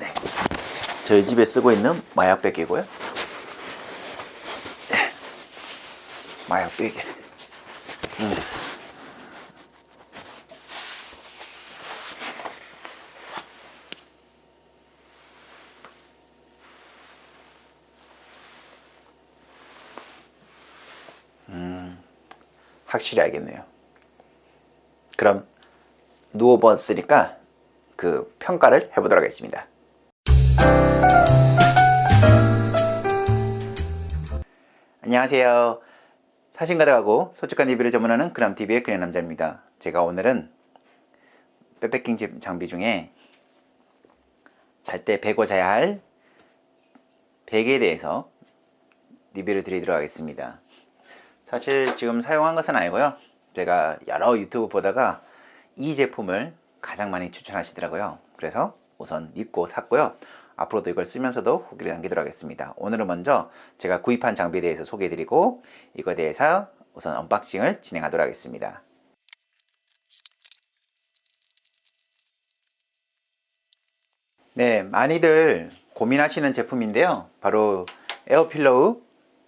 네. 저희 집에 쓰고 있는 마약 베개고요. 네. 마약 베개. 음. 음, 확실히 알겠네요. 그럼 누워봤으니까 그 평가를 해보도록 하겠습니다. 안녕하세요. 사진가득하고 솔직한 리뷰를 전문하는 그람TV의 그냥 남자입니다. 제가 오늘은 백패킹 제- 장비 중에 잘 때 베고 자야 할 베개에 대해서 리뷰를 드리도록 하겠습니다. 사실 지금 사용한 것은 아니고요. 제가 여러 유튜브 보다가 이 제품을 가장 많이 추천하시더라고요. 그래서 우선 믿고 샀고요. 앞으로도 이걸 쓰면서도 후기를 남기도록 하겠습니다. 오늘은 먼저 제가 구입한 장비에 대해서 소개해드리고 이거에 대해서 우선 언박싱을 진행하도록 하겠습니다. 네, 많이들 고민하시는 제품인데요. 바로 에어필로우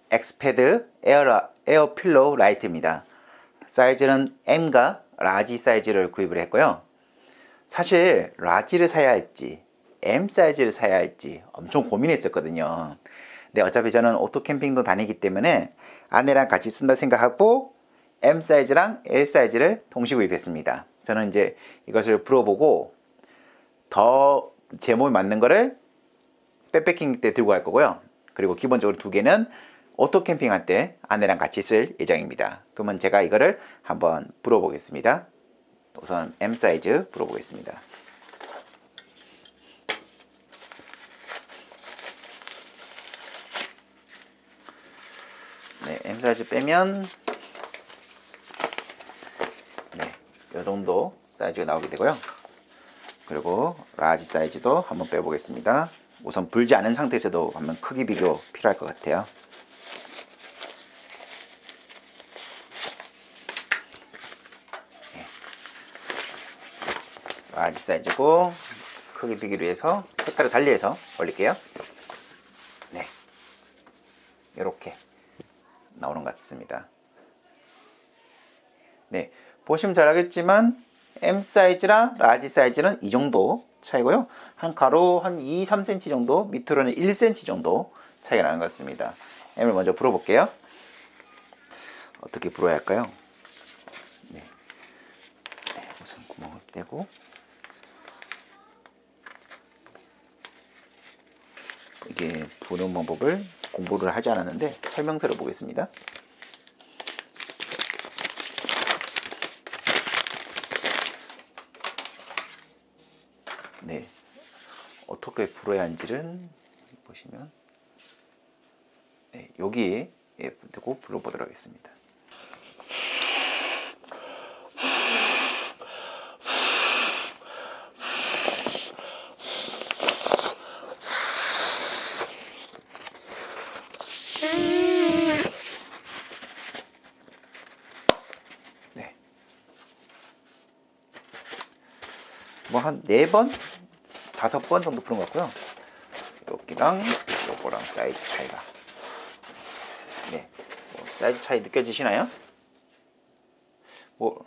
엑스패드 에어, 에어필로우 라이트입니다. 사이즈는 M과 라지 사이즈를 구입을 했고요. 사실 라지를 사야 할지 M 사이즈를 사야 할지 엄청 고민했었거든요. 근데 어차피 저는 오토 캠핑도 다니기 때문에 아내랑 같이 쓴다 생각하고 M 사이즈랑 L 사이즈를 동시 구입했습니다. 저는 이제 이것을 풀어보고 더 제 몸에 맞는 거를 백패킹 때 들고 갈 거고요. 그리고 기본적으로 두 개는 오토 캠핑할 때 아내랑 같이 쓸 예정입니다. 그러면 제가 이거를 한번 불어보겠습니다. 우선 M 사이즈 불어보겠습니다. M 사이즈 빼면 네, 이 정도 사이즈가 나오게 되고요. 그리고 라지 사이즈도 한번 빼보겠습니다. 우선 불지 않은 상태에서도 한번 크기 비교 필요할 것 같아요. 네. 라지 사이즈고 크기 비교를 해서 색깔을 달리해서 올릴게요. 네, 이렇게 나오는 것 같습니다. 네, 보시면 잘 알겠지만 M 사이즈랑 라지 사이즈는 이 정도 차이고요. 한 가로 한 2, 3cm 정도, 밑으로는 1cm 정도 차이가 나는 것 같습니다. M을 먼저 불어볼게요. 어떻게 불어야 할까요? 네. 네, 우선 구멍을 떼고 이게 부는 방법을 공부를 하지 않았는데 설명서를 보겠습니다. 네. 어떻게 불어야 하는지는 보시면 네, 여기에 예, 대고 불러보도록 하겠습니다. 네. 뭐한 네 번, 다섯 번 정도 부른 것 같고요. 여기랑 요거랑 사이즈 차이가. 네. 뭐 사이즈 차이 느껴지시나요? 뭐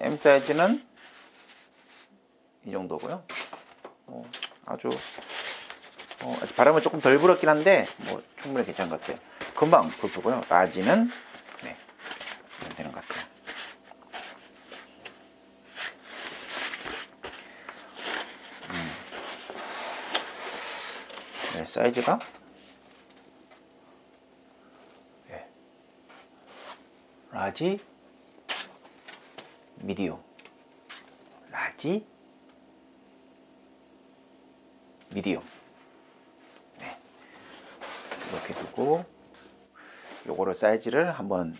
M 사이즈는 이 정도고요. 어, 아주 어, 바람은 조금 덜 불었긴 한데 뭐 충분히 괜찮은 것 같아요. 금방 불고요. 라지는 네, 이면 되는 것 같아요. 네, 사이즈가 예. 라지 미디움 라지 미디움 네. 이렇게 두고 요거를 사이즈를 한번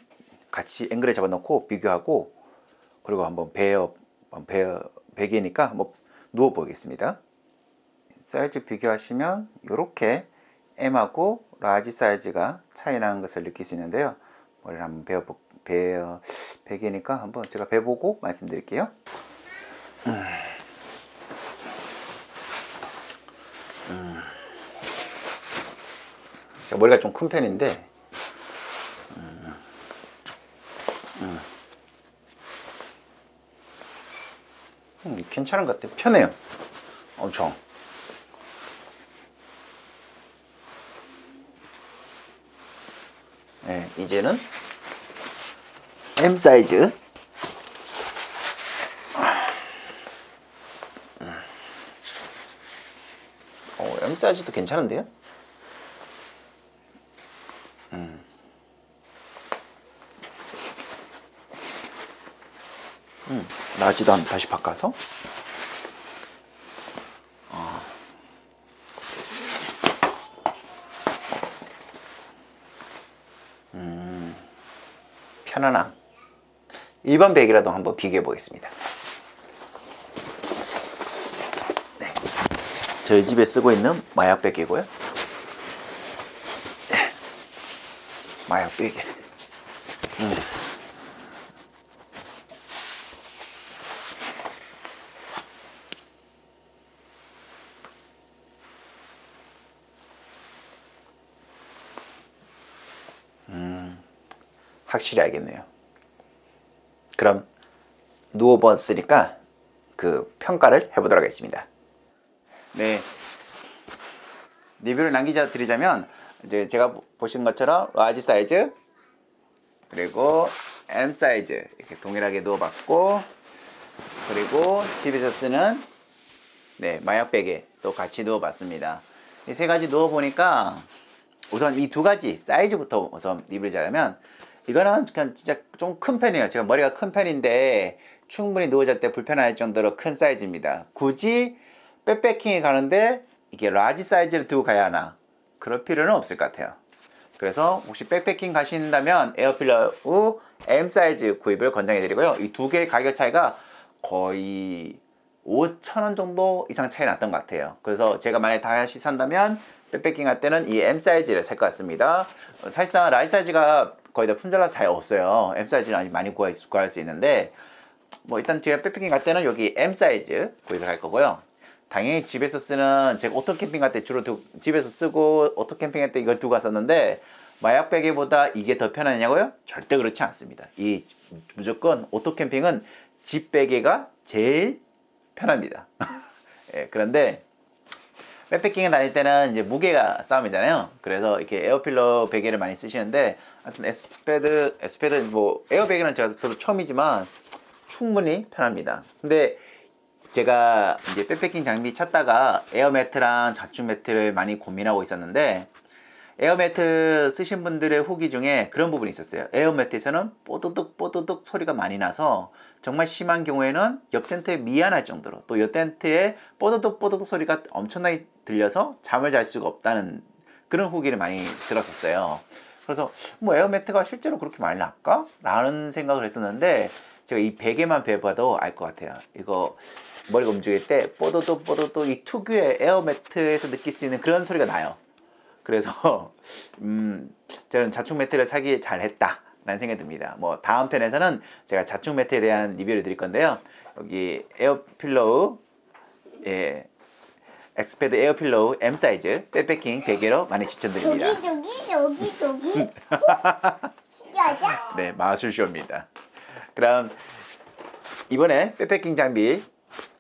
같이 앵글에 잡아놓고 비교하고 그리고 한번 베어 베어 베개니까 한번 누워 보겠습니다. 사이즈 비교하시면 이렇게 M하고 라지 사이즈가 차이 나는 것을 느낄 수 있는데요. 머리를 한번 베어 베어 베개니까 한번 제가 베보고 말씀드릴게요. 음. 음. 머리가 좀 큰 편인데 음. 음. 음, 괜찮은 것 같아요. 편해요. 엄청. 네, 이제는 M 사이즈. 어, M 사이즈도 괜찮은데요? 음. 음, 나지도 않 다시 바꿔서. 편안함. 1번 백이라도 한번 비교해 보겠습니다. 네. 저희 집에 쓰고 있는 마약 베개고요. 네. 마약 베개. 음. 확실히 알겠네요. 그럼 누워봤으니까 그 평가를 해보도록 하겠습니다. 네. 리뷰를 남기자 드리자면 이제 제가 보신 것처럼 라지 사이즈 그리고 M 사이즈 이렇게 동일하게 누워봤고 그리고 집에서 쓰는 네 마약 베개 또 같이 누워봤습니다. 이 세 가지 누워보니까 우선 이 두 가지 사이즈부터 우선 리뷰를 잘하면 이거는 그냥 진짜 좀 큰 편이에요. 제가 머리가 큰 편인데 충분히 누워잘 때 불편할 정도로 큰 사이즈입니다. 굳이 백패킹에 가는데 이게 라지 사이즈를 들고 가야 하나? 그럴 필요는 없을 것 같아요. 그래서 혹시 백패킹 가신다면 에어필러 M 사이즈 구입을 권장해 드리고요. 이 두 개의 가격 차이가 거의 5,000원 정도 이상 차이 났던 것 같아요. 그래서 제가 만약에 다시 산다면 백패킹 할 때는 이 M 사이즈를 살 것 같습니다. 어, 사실상 라지 사이즈가 거의 다 품절라서 잘 없어요. M 사이즈는 아직 많이 구할, 수- 구할 수 있는데 뭐 일단 제가 백패킹 갈 때는 여기 M 사이즈 구입을 할 거고요. 당연히 집에서 쓰는 제가 오토 캠핑 갈 때 주로 두- 집에서 쓰고 오토 캠핑 할 때 이걸 두고 갔었는데 마약 베개보다 이게 더 편하냐고요? 절대 그렇지 않습니다. 이 무조건 오토 캠핑은 집 베개가 제일 편합니다. 예, 그런데 백패킹에 다닐 때는 이제 무게가 싸움이잖아요. 그래서 이렇게 에어필러 베개를 많이 쓰시는데 하여튼 에스페드 에스페드 뭐 에어 베개는 제가 저도 처음이지만 충분히 편합니다. 근데 제가 이제 백패킹 장비 찾다가 에어 매트랑 자충 매트를 많이 고민하고 있었는데 에어매트 쓰신 분들의 후기 중에 그런 부분이 있었어요. 에어매트에서는 뽀드득 뽀드득 소리가 많이 나서 정말 심한 경우에는 옆 텐트에 미안할 정도로 또 옆 텐트에 뽀드득 뽀드득 소리가 엄청나게 들려서 잠을 잘 수가 없다는 그런 후기를 많이 들었었어요. 그래서 뭐 에어매트가 실제로 그렇게 많이 날까? 라는 생각을 했었는데 제가 이 베개만 배봐도 알 것 같아요. 이거 머리가 움직일 때 뽀도도 뽀도도 이 특유의 에어매트에서 느낄 수 있는 그런 소리가 나요. 그래서 음 저는 자충 매트를 사기 잘했다. 라는 생각이 듭니다. 뭐 다음 편에서는 제가 자충 매트에 대한 리뷰를 드릴 건데요. 여기 에어필로우 예 엑스패드 에어필로우 M 사이즈 백패킹 베개로 많이 추천드립니다. 여기 여기 저기 여자 네, 마술쇼입니다. 그럼 이번에 백패킹 장비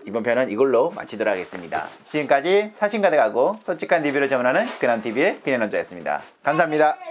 이번 편은 이걸로 마치도록 하겠습니다. 지금까지 사신가득하고 솔직한 리뷰를 전하는 근한TV의 근현원조였습니다. 감사합니다. 왜